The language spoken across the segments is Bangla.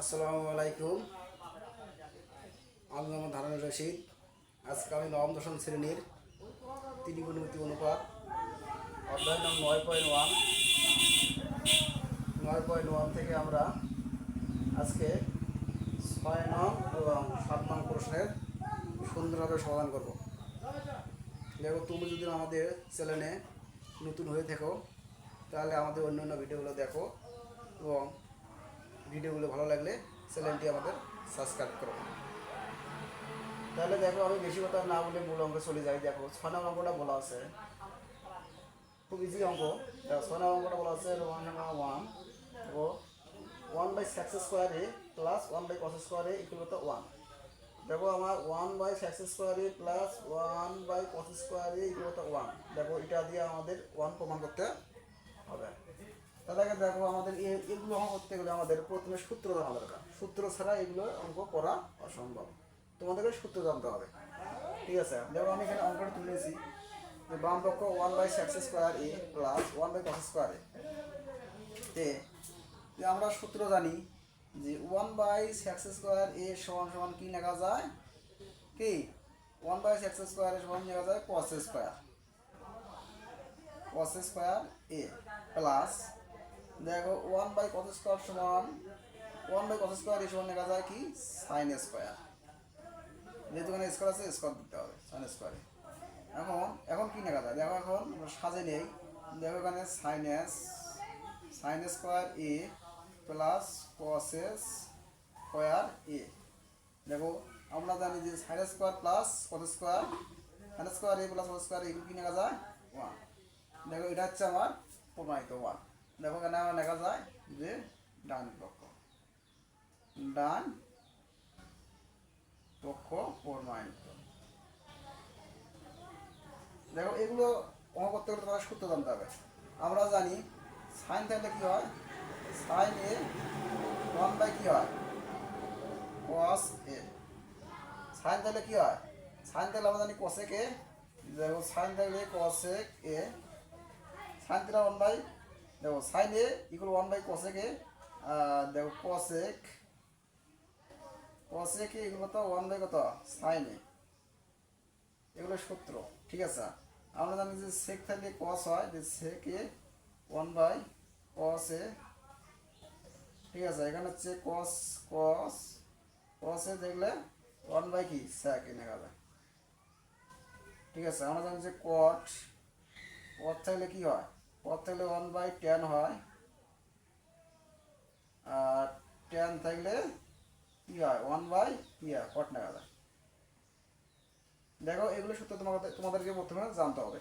আসসালামু আলাইকুম। আমি মোহাম্মদ হারানুর রশিদ। আজকে আমি নবম, দশম শ্রেণির ত্রিগুণমিতি অনুপাত, অধ্যায় নং নয় পয়েন্ট ওয়ান। নয় পয়েন্ট ওয়ান থেকে আমরা আজকে ছয় নং এবং সাত নং প্রশ্নের সুন্দরভাবে সমাধান করব। দেখো, তুমি যদি আমাদের চ্যানেলে নতুন হয়ে থাকো, তাহলে আমাদের অন্য অন্য ভিডিওগুলো দেখো এবং ভিডিওগুলো ভালো লাগলে চ্যানেলটি আমাদের সাবস্ক্রাইব করো। তাহলে দেখো আমি বেশি কথা না বলে মূল অঙ্কে চলে যাই। দেখো, ছয় নম্বর অঙ্কটা বলা আছে। খুব ইজি অঙ্ক। দেখো, ছয় নম্বর অঙ্কটা বলা আছে one one O one by six square A plus one by cos square equal to one দেখো, আমার one by six square A plus one by cos square equal to one দেখো, এটা দিয়ে আমাদের ওয়ান প্রমাণ করতে হবে। তাহলে দেখো আমাদের এগুলো অঙ্ক করতে গেলে আমাদের প্রথমে সূত্র জানা দরকার। সূত্র ছাড়া এগুলো অঙ্ক করা অসম্ভব। তোমাদেরকে সূত্র জানতে হবে। ঠিক আছে? দেখো আমি এখানে অঙ্কটা তুলেছি যে বাম পক্ষ one by six square A plus one by cos square A তে আমরা সূত্র জানি যে one by six square A সমান সমান কী লেখা যায়? কি? One by six square A সমান লেখা যায়? Cos square cos square A plus দেখো ওয়ান বাই কস স্কোয়ার সমান? One by cos square A সমান লেখা যায় কি? সাইন স্কোয়ার যেহেতু এখানে স্কোয়ার আছে স্কোয়ার দিতে হবে সাইন স্কোয়ারে এখন এখন কি লেখা যায়? দেখো এখন, আমরা সাজে নেই। দেখো এখানে sine S sine square A plus cos S square A দেখো, আমরা জানি যে sine square plus cos square sine square A plus cos square এগুলো কি লেখা যায়? ওয়ান দেখো, এটা হচ্ছে আমার প্রমাণিত ওয়ান দেখো আমার লেখা যায় যে ডান পক্ষ। ডান পক্ষ প্রমাণিত। দেখো এগুলো অঙ্ক করতে গেলে তোমার সূত্র জানতে হবে। আমরা জানি সাইন থাকলে কি হয়? সাইন এ ওয়ান বাই কি হয়? কস এ সাইন থাকলে কি হয়? সাইন থাকলে আমরা জানি কসেক এ দেখো সাইন থাকলে cosec A sine theta one by দেখো sine equal one by cosec A দেখো কসেক কসেক এ এগুলো তো ওয়ান বাই কত? সাইন এগুলো সূত্র, ঠিক আছে? আমরা জানি যে সেক থাকলে কস হয়, যে সেক এ ওয়ান বাই কস এ, ঠিক আছে? এখানে হচ্ছে কস কস কস দেখলে ওয়ান বাই কি? সেক এ নেওয়া যায়। ঠিক আছে? আমরা জানি যে কট কট থাকলে কি হয়? থাকলে ওয়ান বাই টেন হয়। আর টেন থাকলে কি হয়? ওয়ান বাই কি হয়, কট নেওয়া যায় দেখো, এগুলো সূত্র তোমাদের তোমাদেরকে প্রথমে জানতে হবে।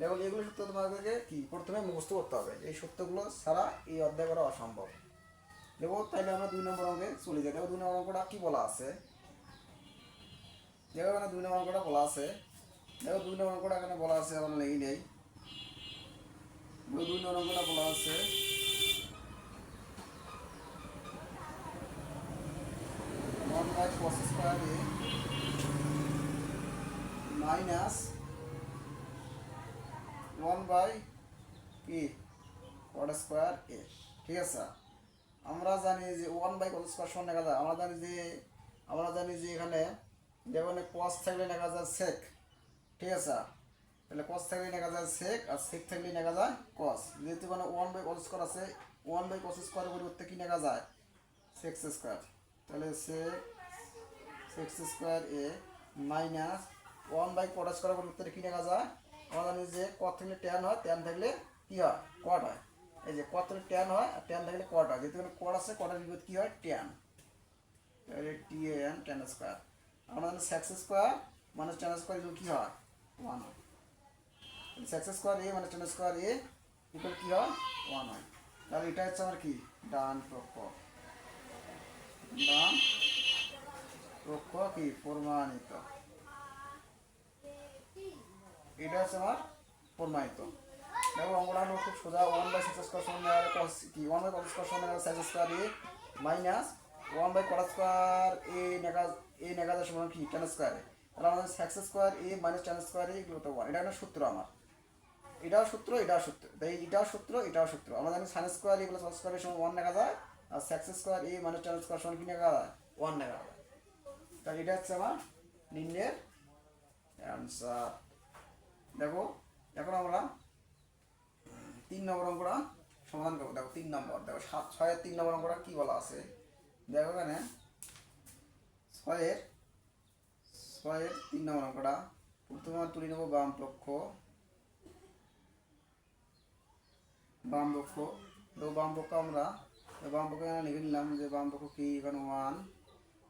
দেখো, এগুলো সূত্র তোমাদেরকে কি? প্রথমে মুখস্থ করতে হবে। এই সূত্রগুলো ছাড়া এই অধ্যায় করা অসম্ভব। দেখো, তাইলে আমরা দুই নম্বর অঙ্কে চলে যাই। দেখো, দুই নম্বর অঙ্কটা কি বলা আছে? দেখো, এখানে দুই নম্বর অঙ্কটা বলা আছে। দেখো, দুই নম্বর অঙ্কটা এখানে বলা আছে, আমার নেই নেই। দেখো দুই বলা আছে। One by cos square A minus one by কি কট স্কোয়ার এ ঠিক আছে? আমরা জানি যে ওয়ান বাই কত স্কোয়ার সমান লেখা যায়। আমরা জানি যে, আমরা জানি যে এখানে যেমন কস থাকলে লেখা যায় সেক ঠিক আছে? তাহলে কস থাকলে লেখা যায় সেক আর সেক থাকলে লেখা যায় কস যেহেতু মানে ওয়ান বাই কস স্কোয়ার আছে ওয়ান বাই কস স্কোয়ারের পরিবর্তে কি লেখা যায়? সেক্স স্কোয়ার তাহলে sec six square A minus one by cot square পরিবর্তে কি লেখা যায়? আমরা জানি যে কত থাকলে ট্যান হয় ট্যান থাকলে কি হয়? কট হয়। এই যে কত ট্যান হয় আর ট্যান থাকলে কট হয়। যেহেতু এখানে কট আছে কটের বিপরীত কি হয়? ট্যান তাহলে টি এন ট্যান স্কোয়ার আমরা জানি six square minus tan square কি হয়? ওয়ান হয়। Six square A minus tan square A equal কি হয় ওয়ান হয় তাহলে এটা হচ্ছে আমার কি ডান পক্ষ ডান পক্ষ কি? প্রমাণিত এটা হচ্ছে আমার প্রমাণিত ওয়ান বাই সিক্স কি one by square A minus one by A A কি? টেন স্কোয়ারে এ টেন এগুলো তো ওয়ান এটা সূত্র আমার। এটাও সূত্র এটাও সূত্র। তাই এটাও সূত্র এটাও সূত্র। আমরা জানি সাইন স্কোয়ার এগুলো কস স্কোয়ারের সময় ওয়ান দেখা যায়, আর সেক্স স্কোয়ার এ মানে টেন স্কোয়ার সমান কি নেওয়া যায়? ওয়ান নেওয়া যায়। তাহলে এটা হচ্ছে আমার নিম্নের অ্যান্সার দেখো, এখন আমরা তিন নম্বর অঙ্কটা সমাধান করব। দেখো, তিন নম্বর। দেখো, সাত, ছয়ের তিন নম্বর অঙ্কটা কী বলা আছে? দেখো এখানে, ছয়ের ছয়ের তিন নম্বর অঙ্কটা। প্রথমে তুলে নেব বাম পক্ষ। বাম পক্ষ তো বাম পক্ষ আমরা বাম পক্ষ এখানে লিখে নিলাম যে বাম পক্ষ কি? এখানে one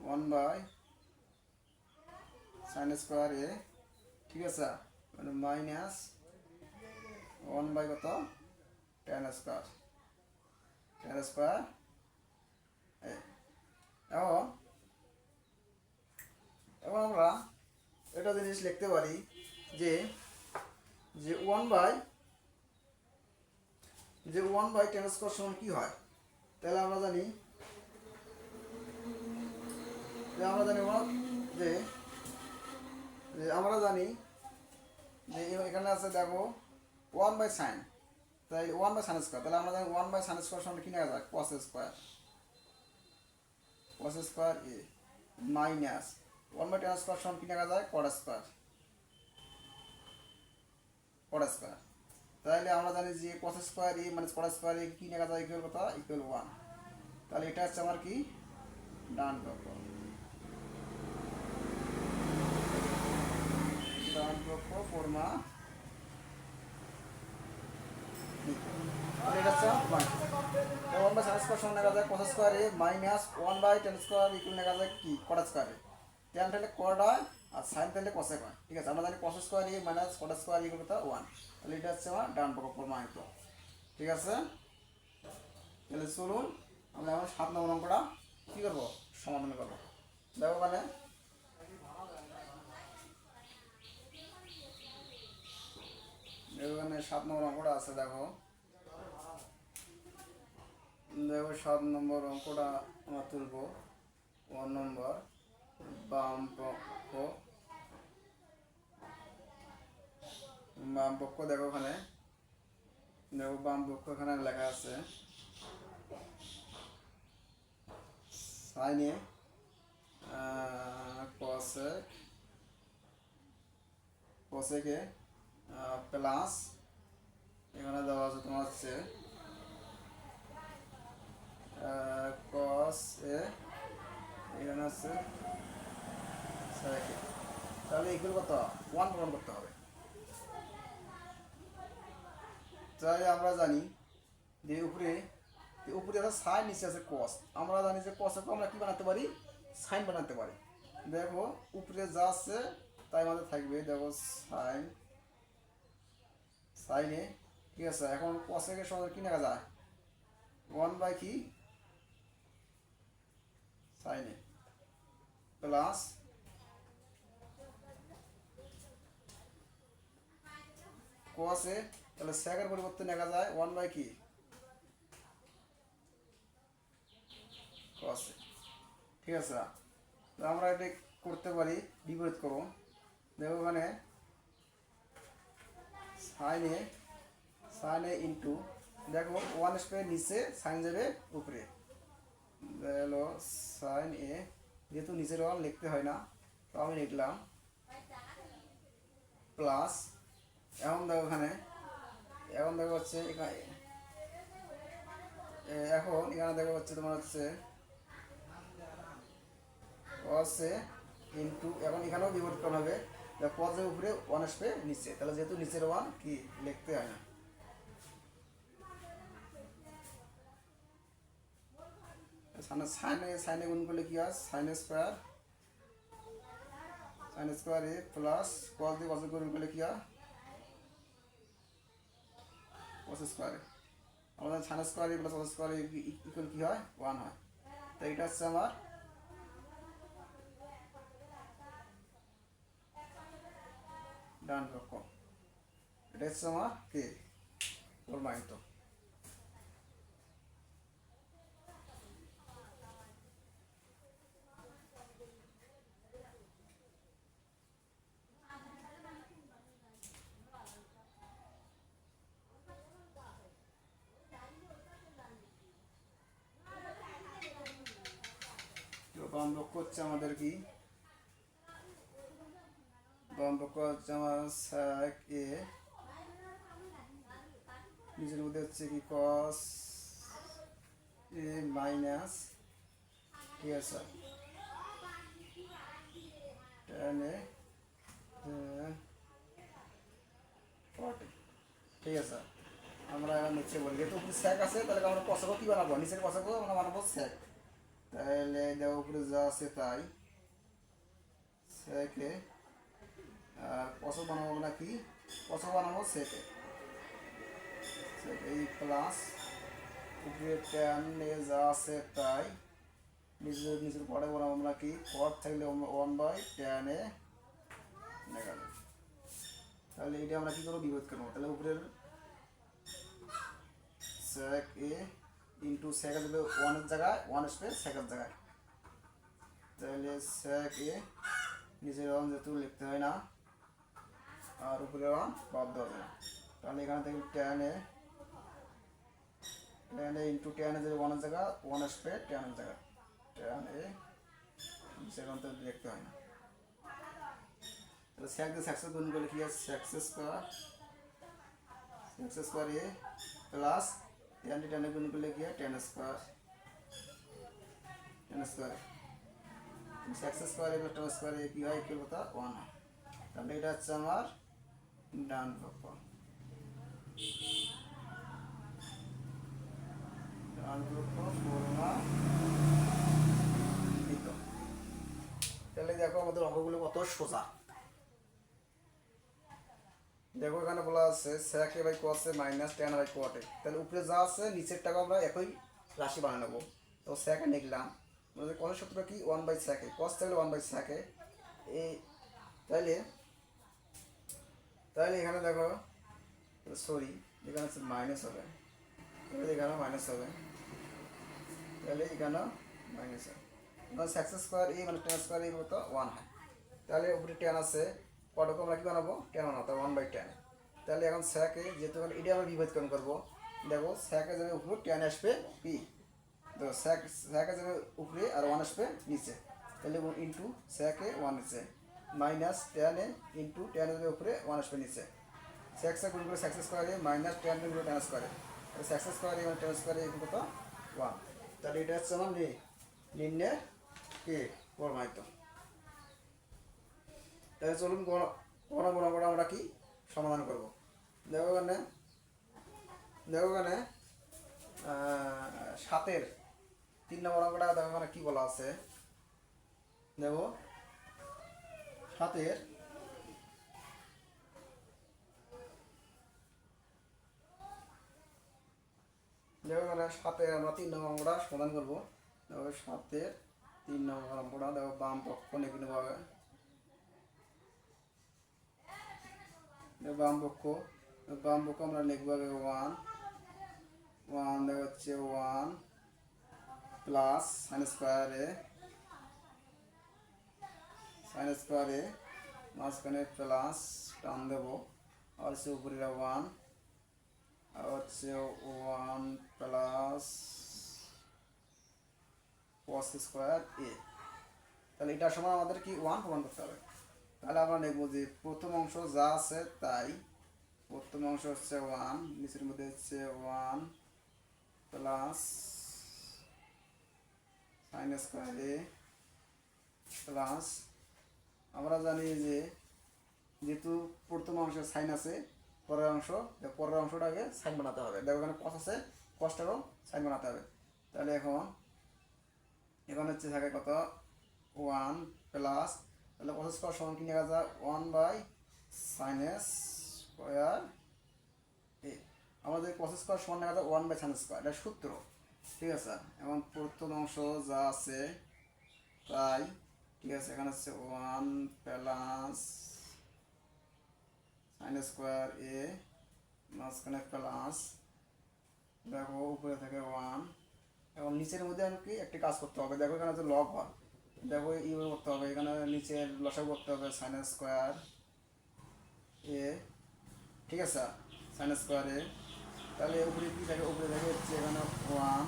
one by sine square A ঠিক আছে? মানে মাইনাস ওয়ান বাই কত? টেন স্কোয়ার টেন স্কোয়ার এখন এখন আমরা এটা জিনিস লিখতে পারি যে যে ওয়ান বাই যে ওয়ান বাই টেন স্কোয়ার সমান কি হয়? তাহলে আমরা জানি আমরা জানি যে আমরা জানি যে এখানে আছে দেখো ওয়ান বাই সাইন তাই ওয়ান বাই সাইন স্কোয়ার তাহলে আমরা জানি ওয়ান বাই সাইন স্কোয়ার সমান কি নেওয়া যায়? Cos square cos square A minus one by ten square সমান কি নেওয়া যায়? কট স্কোয়ার কট স্কোয়ার তাহলে আমরা জানি যে কস স্কোয়ার এ মানে কট স্কোয়ার এ কি নেওয়া যায় ইকুয়াল কত? ইকুয়াল ওয়ান তাহলে এটা হচ্ছে আমার কি? ডান পক্ষ ডান পক্ষ ফর্মা তাহলে এটা হচ্ছে one one by sine square সমান নেওয়া যায় cos square A minus one by ten square equal নেওয়া যায় কি? কট স্কোয়ার টেন তাহলে কট আর সাইন তাহলে কসেক হয় ঠিক আছে আমরা জানি cos square A minus cot square equal কত ওয়ান তাহলে এটা হচ্ছে আমার ডান পক্ষ প্রমাণিত ঠিক আছে? তাহলে চলুন আমরা এখন সাত নম্বর অঙ্কটা কী করব সমাধান করব দেখো মানে? এখানে সাত নম্বর অঙ্কটা আছে, দেখো। দেখো সাত নম্বর অঙ্কটা আমরা তুলবো। ওয়ান নম্বর বাম পক্ষ বাম পক্ষ দেখো ওখানে। দেখো বাম পক্ষ এখানে লেখা আছে। সাইনে কসেক কসেকে প্লাস এখানে দেওয়া আছে তোমার হচ্ছে কস এ এখানে আছে। তাহলে ইকুয়াল কত? ওয়ান প্রমাণ করতে হবে। তাহলে আমরা জানি যে উপরে উপরে আছে সাইন নিচে আছে কস আমরা জানি যে কসকে আমরা কি বানাতে পারি? সাইন বানাতে পারি। দেখো, উপরে যা আছে তাই আমাদের থাকবে, দেখো সাইন সাইনে ঠিক আছে? এখন কসেকে সহজে কি নেওয়া যায়? ওয়ান বাই কি? সাইনে প্লাস কোয়াসে তাহলে স্যাকের পরিবর্তে নেওয়া যায় ওয়ান বাই কি? কোয়াসে ঠিক আছে। তো আমরা এটা করতে পারি, বিপরীত করব। দেখো ওখানে সাইনে সাইনে ইন্টু দেখো ওয়ান স্কোয়ার নিচে সাইন যাবে উপরে। হলো সাইন এ যেহেতু নিচের ওয়ান লিখতে হয় না, তো আমি লিখলাম প্লাস এখন দেখো ওখানে এখন দেখো হচ্ছে এখানে এখন এখানে দেখো হচ্ছে তোমার হচ্ছে হচ্ছে ইন্টু এখন এখানেও বিবর্তন হবে পজের উপরে ওয়ান আসবে নিচে, তাহলে যেহেতু নিচের ওয়ান কি, লিখতে হয় না। সামনে সাইনে সাইনে গুণ করলে কি হয়? Sine square. Sine square A plus cos দিয়ে কস গুণ করলে কি হয়? কস স্কোয়ারে আমাদের sine square A plus cos square equal কি হয়? ওয়ান হয়। তো এটা হচ্ছে আমার ডান পক্ষ এটা হচ্ছে আমার কে? প্রমাণিত। বাম পক্ষ হচ্ছে আমাদের কি? বাম পক্ষ হচ্ছে আমার স্যাক এ নিচের মধ্যে হচ্ছে কি কস এ মাইনাস ঠিক আছে ফর্টি ঠিক আছে? আমরা এখন নিচে বলি। যেহেতু স্যাক আছে, তাহলে আমরা কষাবো কি বানাবো? নিচের কষাবো আমরা বানাবো স্যাক তাহলে দেওয়া উপরে যা আছে তাই স্যাকে আর কষা বানাবো না কি বানাবো সেকে এই প্লাস উপরে টেন এ যা আছে তাই নিচের নিচের পরে বানাবো আমরা কি কট থাকলে one by ten A negative তাহলে এটা আমরা কি করব বিপরীত করব তাহলে উপরের sec a ইন্টু sec দেবে ওয়ানের জায়গায় ওয়ান আসবে সেকের জায়গায়। তাহলে sec a নিচের ওয়ান যেহেতু লিখতে হয় না, আর উপরে ওয়ান বাদ দেওয়া যায়। তাহলে এখানে থেকে ten A ten A into ten A যদি ওয়ানের জায়গা ওয়ান আসবে টেনের জায়গা টেন এ সেখান থেকে লিখতে হয় না। তাহলে sec দিয়ে sec গুণ করলে কি আছে? sec square sec square A plus ten টেনে গুণ করলে কি হয় ten square ten square X square এবার টেন স্কোয়ার কি হয় কি কথা ওয়ান তাহলে এটা হচ্ছে আমার ডান পক্ষ ডান পক্ষ ফর্মা তাহলে দেখো আমাদের অঙ্কগুলো কত সোজা। দেখো এখানে বলা আছে স্যাক এ বাই কোয়াসে মাইনাস টেন বাই কোয়াটে তাহলে উপরে যা আছে, নিচের টাকা আমরা একই রাশি বানিয়ে নেব। তো স্যাকে লিখলাম আমাদের কত সূত্র কি? ওয়ান বাই স্যাকে কস থাকলে ওয়ান বাই স্যাকে এই তাইলে তাহলে এখানে দেখো সরি এখানে হচ্ছে মাইনাস হবে। তাহলে এখানেও মাইনাস হবে। তাহলে এখানেও মাইনাস হবে। মানে স্যাক্স স্কোয়ার এই মানে টেন স্কোয়ার এই মতো ওয়ান হয়। তাহলে উপরে টেন আছে কটকে আমরা কি বানাবো? টেন বানাবো ওয়ান বাই টেন তাহলে এখন স্যাকে যেহেতু এখন এটা আমরা বিভাজকরণ করব। দেখো, স্যাকে যাবে উপরে টেন আসবে পি। দেখো, স্যাক, স্যাকে যাবে উপরে আর ওয়ান আসবে নিচে। তাহলে ইন্টু স্যাকে ওয়ান নিচে। মাইনাস টেন ইন্টু টেন যাবে উপরে ওয়ান আসবে নিচে। স্যাক্স গুণ করে স্যাক্স স্কোয়ারে মাইনাস টেন গুণ করে টেন স্কোয়ারে তাহলে স্যাক্স স্কোয়ারে এবং টেন স্কোয়ারে এরকম কত? ওয়ান তাহলে এটা হচ্ছে আমার নি নিম্নের কে? প্রমাণিত। তাহলে চলুন কোন কোন গুণাগুণ আমরা কি সমাধান করব? দেখো এখানে দেখো এখানে সাতের তিন নম্বর অঙ্কটা দেখো এখানে কি বলা আছে? দেখো, সাতের দেখো এখানে সাতের আমরা তিন নম্বর অঙ্কটা সমাধান করব। দেখো সাতের তিন নম্বর অঙ্কটা দেখো বাম পক্ষ নিয়ে নেব হবে বাম পক্ষ বাম পক্ষ আমরা লিখব আগে ওয়ান ওয়ান হচ্ছে ওয়ান প্লাস সাইন স্কোয়ারে সাইন স্কোয়ারে মাঝখানে প্লাস টান দেবো। আর হচ্ছে উপরে ওয়ান আর হচ্ছে one plus cos square A তাহলে এটার সময় আমাদের কি? ওয়ান প্রমাণ করতে হবে। তাহলে আমরা দেখব যে প্রথম অংশ যা আছে তাই। প্রথম অংশ হচ্ছে ওয়ান নিচের মধ্যে হচ্ছে one plus sine square A plus আমরা জানি যে যেহেতু প্রথম অংশে সাইন আছে, পরের অংশ পরের অংশটাকে সাইন বানাতে হবে। দেখো এখানে কস আছে কসটারও সাইন বানাতে হবে। তাহলে এখন এখন হচ্ছে থাকে কত? ওয়ান প্লাস তাহলে কত স্কোয়ার সমান কি লেখা যায় one by sinus square A আমাদের কস স্কোয়ার সমান লেখা যায় ওয়ান বাই সাইন স্কোয়ার এটা সূত্র। ঠিক আছে? এবং প্রথম অংশ যা আছে, তাই ঠিক আছে, এখানে হচ্ছে one plus sine square A মাঝখানে প্লাস দেখো, উপরে থেকে ওয়ান এবং নিচের মধ্যে আমাকে একটি কাজ করতে হবে। দেখো, এখানে হচ্ছে লগ হয় দেখো ইউজ করতে হবে। এখানে নিচের লসাগু করতে হবে সাইন স্কোয়ার এ ঠিক আছে? সাইন স্কোয়ার এ তাহলে উপরে কি থাকে? উপরে থাকে হচ্ছে এখানে ওয়ান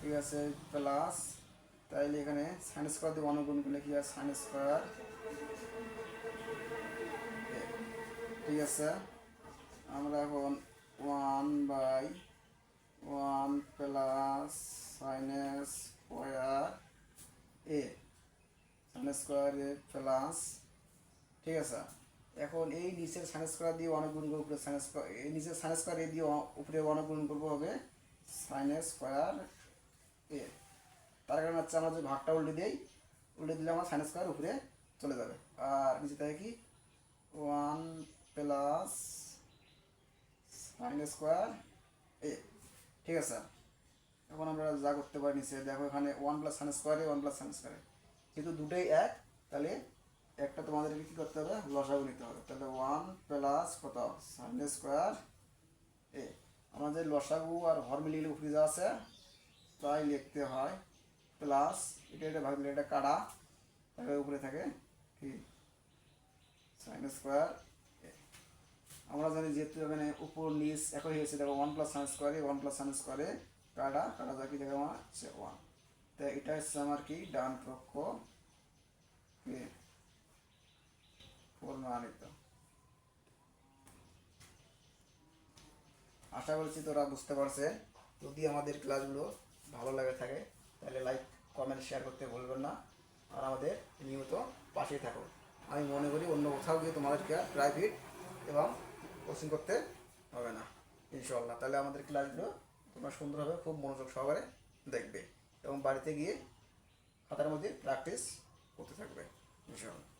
ঠিক আছে? প্লাস তাইলে এখানে সাইন স্কোয়ার দিয়ে অনুগুণ করলে কি হয়? সাইন স্কোয়ার ঠিক আছে? আমরা এখন one by one plus sine square A sine square plus ঠিক আছে? এখন এই নিচের সাইন স্কোয়ার দিয়ে অনেক গুণ করব উপরে সাইন স্কোয়ার এই নিচের সাইন স্কোয়ার এ দিয়ে উপরে অনেক গুণ করব হবে সাইন স্কোয়ার এ তার কারণে হচ্ছে আমরা যে ভাগটা উল্টে দিই, উল্টে দিলে আমার সাইন স্কোয়ার উপরে চলে যাবে। আর নিচে থাকে কি? One plus sine square A ঠিক আছে? এখন আমরা যা করতে পারি নিচে, দেখো এখানে ওয়ান প্লাস সাইন স্কোয়ারে ওয়ান প্লাস সাইন স্কোয়ারে যেহেতু দুটোই এক, তাহলে একটা তোমাদেরকে কী করতে হবে? লসাগু নিতে হবে। তাহলে ওয়ান প্লাস কত? সাইন স্কোয়ার এ আমাদের লসাগু আর হর মিলিয়ে আছে, তাই লিখতে হয় প্লাস এটা এটা ভাগ দিলে এটা কাটা। তাহলে উপরে থাকে কি? সাইন স্কোয়ার আমরা জানি যেহেতু এখানে উপর, নিচ একই হয়েছে, দেখো ওয়ান প্লাস সাইন স্কোয়ারে ওয়ান প্লাস সাইন স্কোয়ারে কাটা কাটা যা কি দেখো আমার ওয়ান তো এটা হচ্ছে আমার কি, ডান পক্ষ। প্রমাণিত। আশা করছি তোরা বুঝতে পারছে। যদি আমাদের ক্লাসগুলো ভালো লাগে থাকে, তাহলে লাইক কমেন্ট শেয়ার করতে ভুলবেন না। আর আমাদের নিয়মিত পাশেই থাকো আমি মনে করি অন্য কোথাও গিয়ে তোমাদেরকে প্রাইভেট এবং কোচিং করতে হবে না ইনশাল্লাহ তাহলে আমাদের ক্লাসগুলো তোমরা সুন্দরভাবে খুব মনোযোগ সহকারে দেখবে। এবং বাড়িতে গিয়ে খাতার মধ্যে প্র্যাকটিস করতে থাকবে ইনশাল্লাহ